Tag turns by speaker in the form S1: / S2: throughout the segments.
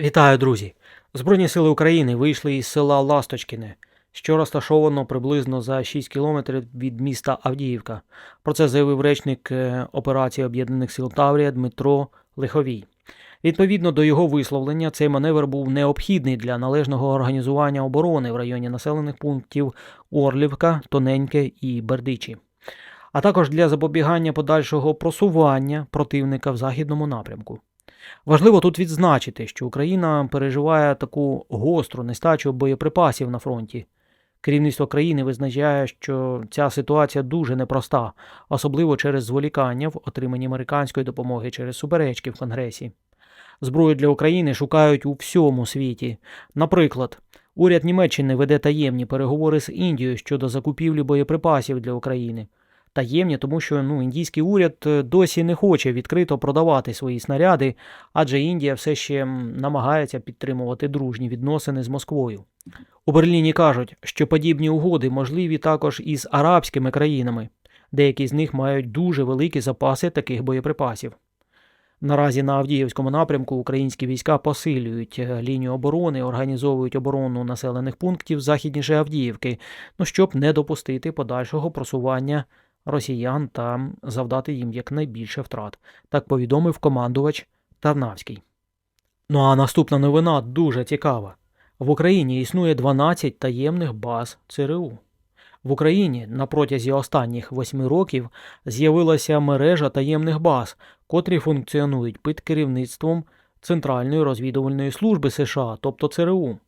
S1: Вітаю, друзі! Збройні сили України вийшли із села Ласточкіне, що розташовано приблизно за 6 кілометрів від міста Авдіївка. Про це заявив речник е, операції Об'єднаних сил Таврія Дмитро Лиховій. Відповідно до його висловлення, цей маневр був необхідний для належного організування оборони в районі населених пунктів Орлівка, Тоненьке і Бердичі, а також для запобігання подальшого просування противника в західному напрямку. Важливо тут відзначити, що Україна переживає таку гостру нестачу боєприпасів на фронті. Керівництво країни визначає, що ця ситуація дуже непроста, особливо через зволікання в отриманні американської допомоги через суперечки в Конгресі. Зброю для України шукають у всьому світі. Наприклад, уряд Німеччини веде таємні переговори з Індією щодо закупівлі боєприпасів для України. Таємні, тому що ну, індійський уряд е, досі не хоче відкрито продавати свої снаряди, адже Індія все ще намагається підтримувати дружні відносини з Москвою. У Берліні кажуть, що подібні угоди можливі також із арабськими країнами. Деякі з них мають дуже великі запаси таких боєприпасів. Наразі на Авдіївському напрямку українські війська посилюють е, лінію оборони, організовують оборону населених пунктів західніше Авдіївки, ну щоб не допустити подальшого просування росіян та завдати їм якнайбільше втрат, так повідомив командувач Тарнавський. Ну а наступна новина дуже цікава. В Україні існує 12 таємних баз ЦРУ. В Україні на протязі останніх восьми років з'явилася мережа таємних баз, котрі функціонують під керівництвом Центральної розвідувальної служби США, тобто ЦРУ.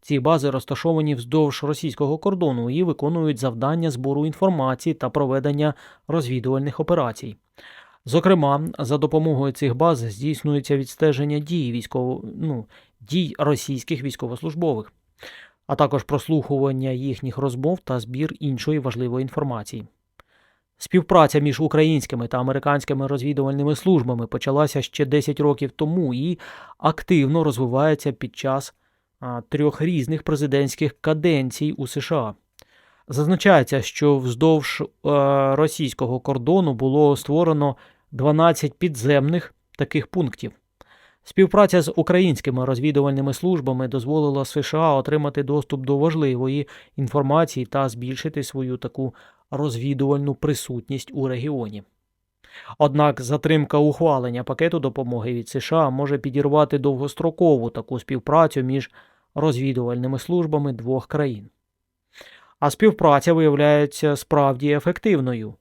S1: Ці бази розташовані вздовж російського кордону і виконують завдання збору інформації та проведення розвідувальних операцій. Зокрема, за допомогою цих баз здійснюється відстеження дій військово... ну, дій російських військовослужбових, а також прослухування їхніх розмов та збір іншої важливої інформації. Співпраця між українськими та американськими розвідувальними службами почалася ще 10 років тому і активно розвивається під час трьох різних президентських каденцій у США. Зазначається, що вздовж е, російського кордону було створено 12 підземних таких пунктів. Співпраця з українськими розвідувальними службами дозволила США отримати доступ до важливої інформації та збільшити свою таку розвідувальну присутність у регіоні. Однак затримка ухвалення пакету допомоги від США може підірвати довгострокову таку співпрацю між розвідувальними службами двох країн. А співпраця виявляється справді ефективною.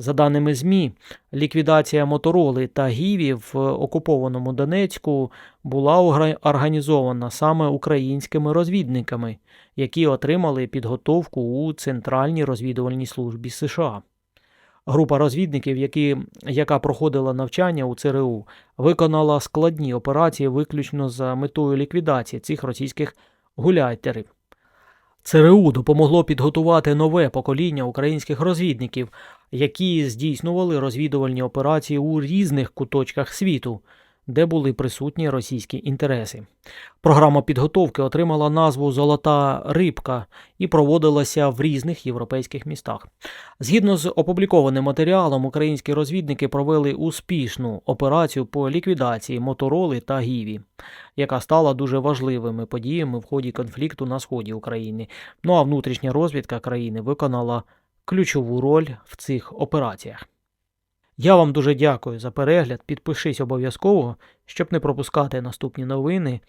S1: За даними ЗМІ, ліквідація Мотороли та Гіві в окупованому Донецьку була організована саме українськими розвідниками, які отримали підготовку у Центральній розвідувальній службі США. Група розвідників, які, яка проходила навчання у ЦРУ, виконала складні операції виключно за метою ліквідації цих російських гуляйтерів. ЦРУ допомогло підготувати нове покоління українських розвідників, які здійснювали розвідувальні операції у різних куточках світу, де були присутні російські інтереси. Програма підготовки отримала назву Золота рибка і проводилася в різних європейських містах. Згідно з опублікованим матеріалом, українські розвідники провели успішну операцію по ліквідації мотороли та гіві, яка стала дуже важливими подіями в ході конфлікту на сході України. Ну а внутрішня розвідка країни виконала ключову роль в цих операціях. Я вам дуже дякую за перегляд. Підпишись обов'язково, щоб не пропускати наступні новини.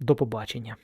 S1: До побачення.